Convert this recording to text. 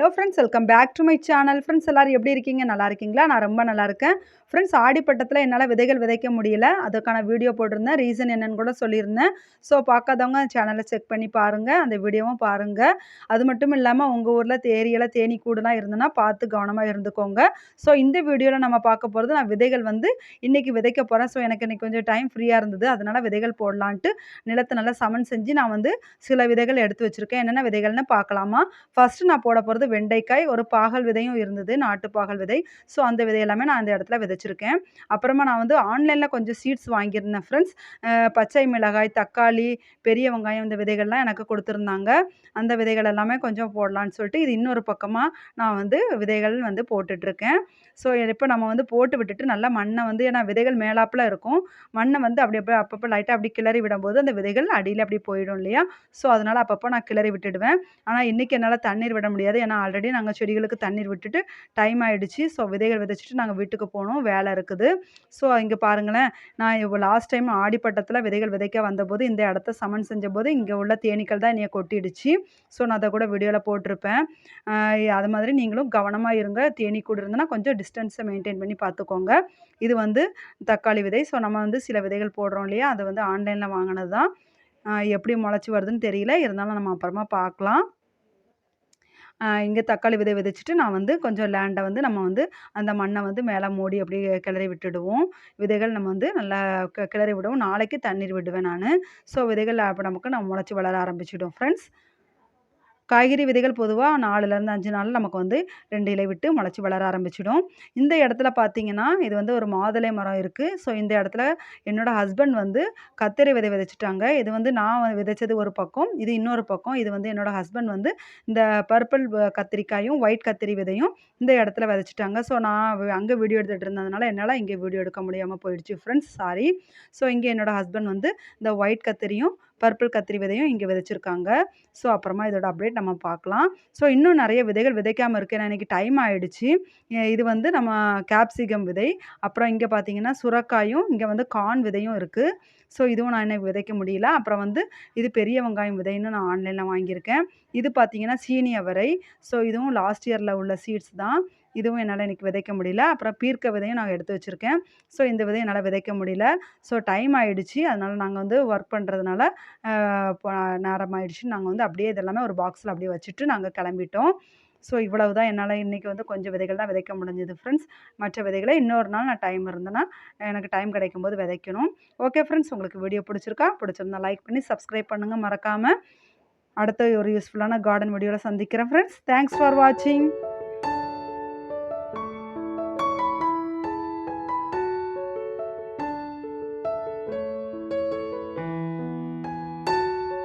Hello friends welcome back to my channel friends எல்லாரும் எப்படி இருக்கீங்க? நல்லா இருக்கீங்களா? நான் ரொம்ப நல்லா இருக்கேன். ஃப்ரெண்ட்ஸ் ஆடிப்பட்டத்தில் என்னால் விதைகள் விதைக்க முடியல. அதுக்கான வீடியோ போட்டிருந்தேன். ரீசன் என்னன்னு கூட சொல்லியிருந்தேன். ஸோ பார்க்காதவங்க சேனலை செக் பண்ணி பாருங்கள் அந்த வீடியோவும் பாருங்கள் அது மட்டும் இல்லாமல் உங்கள் ஊரில் தேரியல தேனி கூடுலாம் இருந்ததுன்னா பார்த்து கவனமாக இருந்துக்கோங்க. ஸோ இந்த வீடியோவில் நம்ம பார்க்க போகிறது நான் விதைகள் வந்து இன்றைக்கி விதைக்க போகிறேன் ஸோ எனக்கு இன்றைக்கி கொஞ்சம் டைம் ஃப்ரீயாக இருந்தது. அதனால் விதைகள் போடலான்ட்டு நிலத்தை நல்லா சமன் செஞ்சு நான் வந்து சில விதைகள் எடுத்து வச்சுருக்கேன். என்னென்ன விதைகள்னு பார்க்கலாமா? ஃபஸ்ட்டு நான் போட போகிறது வெண்டைக்காய் ஒரு பாகல் விதையும் இருந்தது நாட்டு பாகல் விதை. ஸோ அந்த விதை எல்லாமே நான் அந்த இடத்துல விதைச்சிருக்கேன். அப்புறமா நான் வந்து ஆன்லைனில் கொஞ்சம் சீட்ஸ் வாங்கியிருந்தேன் ஃப்ரெண்ட்ஸ் பச்சை மிளகாய் தக்காளி பெரிய வெங்காயம் இந்த விதைகள்லாம் எனக்கு கொடுத்துருந்தாங்க. அந்த விதைகள் எல்லாமே கொஞ்சம் போடலான்னு சொல்லிட்டு இது இன்னொரு பக்கமாக நான் வந்து விதைகள் வந்து போட்டுட்ருக்கேன். ஸோ இப்போ நம்ம வந்து போட்டு விட்டுட்டு நல்லா மண்ணை வந்து ஏன்னா விதைகள் மேலாப்பில் இருக்கும். மண்ணை வந்து அப்படி அப்படியே அப்பப்போ லைட்டாக அப்படி கிளறி விடும்போது அந்த விதைகள் அடியில் அப்படி போயிடும் இல்லையா? ஸோ அதனால் அப்பப்போ நான் கிளறி விட்டுடுவேன். ஆனால் இன்றைக்கி என்னால் தண்ணீர் விட முடியாது. ஏன்னா ஆல்ரெடி நாங்கள் செடிகளுக்கு தண்ணீர் விட்டுட்டு டைம் ஆகிடுச்சு ஸோ விதைகள் விதைச்சிட்டு நாங்கள் வீட்டுக்கு போனோம். வேலை இருக்குது. ஸோ இங்கே பாருங்களேன். நான் இப்போ லாஸ்ட் டைம் ஆடிப்பட்டத்தில் விதைகள் விதைக்க வந்தபோது இந்த இடத்த சமன் செஞ்சபோது இங்கே உள்ள தேனீக்கள் தான் என்னைய கொட்டிடுச்சு. ஸோ நான் அதை கூட வீடியோவில் போட்டிருப்பேன். அது மாதிரி நீங்களும் கவனமாக இருங்க. தேனி கூட இருந்தனா கொஞ்சம் டிஸ்டன்ஸை மெயின்டைன் பண்ணி பார்த்துக்கோங்க. இது வந்து தக்காளி விதை. ஸோ நம்ம வந்து சில விதைகள் போடுறோம் இல்லையா? அதை வந்து ஆன்லைனில் வாங்கினது தான் எப்படி முளைச்சி வருதுன்னு தெரியல. இருந்தாலும் நம்ம அப்புறமா பார்க்கலாம். இங்கே தக்காளி விதை விதைச்சிட்டு நான் வந்து கொஞ்சம் லேண்டை வந்து நம்ம வந்து அந்த மண்ணை வந்து மேலே மூடி அப்படியே கிளறி விட்டுடுவோம். விதைகள் நம்ம வந்து நல்லா கிளறி விடுவோம். நாளைக்கு தண்ணீர் விடுவேன் நான். ஸோ விதைகள் அப்போ நமக்கு நம்ம முளைச்சி வளர ஆரம்பிச்சிடும். ஃப்ரெண்ட்ஸ் காய்கறி விதைகள் பொதுவாக நாலுலேருந்து அஞ்சு நாள் நமக்கு வந்து ரெண்டு இலை விட்டு முளைச்சி வளர ஆரம்பிச்சிடும். இந்த இடத்துல பார்த்தீங்கன்னா இது வந்து ஒரு மாதுளை மரம் இருக்குது ஸோ இந்த இடத்துல என்னோடய ஹஸ்பண்ட் வந்து கத்திரி விதை விதைச்சிட்டாங்க. இது வந்து நான் விதைச்சது ஒரு பக்கம் இது இன்னொரு பக்கம். இது வந்து என்னோடய ஹஸ்பண்ட் வந்து இந்த பர்பிள் கத்திரிக்காயும் ஒயிட் கத்திரி விதையும் இந்த இடத்துல விதைச்சிட்டாங்க. ஸோ நான் அங்கே வீடியோ எடுத்துகிட்டு இருந்ததுனால என்னால் இங்கே வீடியோ எடுக்க முடியாமல் போயிடுச்சு ஃப்ரெண்ட்ஸ் சாரி ஸோ இங்கே என்னோடய ஹஸ்பண்ட் வந்து இந்த ஒயிட் கத்திரியும் பர்பிள் கத்திரி விதையும் இங்கே விதைச்சிருக்காங்க. ஸோ அப்புறமா இதோட அப்டேட் நம்ம பார்க்கலாம். ஸோ இன்னும் நிறைய விதைகள் விதைக்காமல் இருக்குது ஏன்னா இன்றைக்கி டைம் ஆகிடுச்சு இது வந்து நம்ம கேப்சிகம் விதை. அப்புறம் இங்கே பார்த்தீங்கன்னா சுரக்காயும் இங்கே வந்து கான் விதையும் இருக்குது ஸோ இதுவும் நான் எனக்கு விதைக்க முடியல. அப்புறம் வந்து இது பெரிய வெங்காயம் விதைன்னு நான் ஆன்லைனில் வாங்கியிருக்கேன். இது பார்த்தீங்கன்னா சீனி அவரை. ஸோ இதுவும் லாஸ்ட் இயரில் உள்ள சீட்ஸ் தான். இதுவும் என்னால் இன்றைக்கி விதைக்க முடியல. அப்புறம் பீர்க்க விதையும் நான் எடுத்து வச்சுருக்கேன். ஸோ இந்த விதையும் என்னால் விதைக்க முடியல. ஸோ டைம் ஆகிடுச்சு அதனால் நாங்கள் வந்து ஒர்க் பண்ணுறதுனால நேரம் ஆகிடுச்சு நாங்கள் வந்து அப்படியே இதெல்லாமே ஒரு பாக்ஸில் அப்படியே வச்சுட்டு நாங்கள் கிளம்பிட்டோம். ஸோ இவ்வளவு தான் என்னால் இன்றைக்கி வந்து கொஞ்சம் விதைகள் தான் விதைக்க முடிஞ்சது ஃப்ரெண்ட்ஸ் மற்ற விதைகளை இன்னொரு நாள் நான் டைம் இருந்தேன்னா எனக்கு டைம் கிடைக்கும் போது விதைக்கணும். ஓகே ஃப்ரெண்ட்ஸ் உங்களுக்கு வீடியோ பிடிச்சிருக்கா? பிடிச்சிருந்தா லைக் பண்ணி சப்ஸ்கிரைப் பண்ணுங்கள் மறக்காமல் அடுத்த ஒரு யூஸ்ஃபுல்லான கார்டன் வீடியோவில் சந்திக்கிறேன் ஃப்ரெண்ட்ஸ் தேங்க்ஸ் ஃபார் வாட்சிங்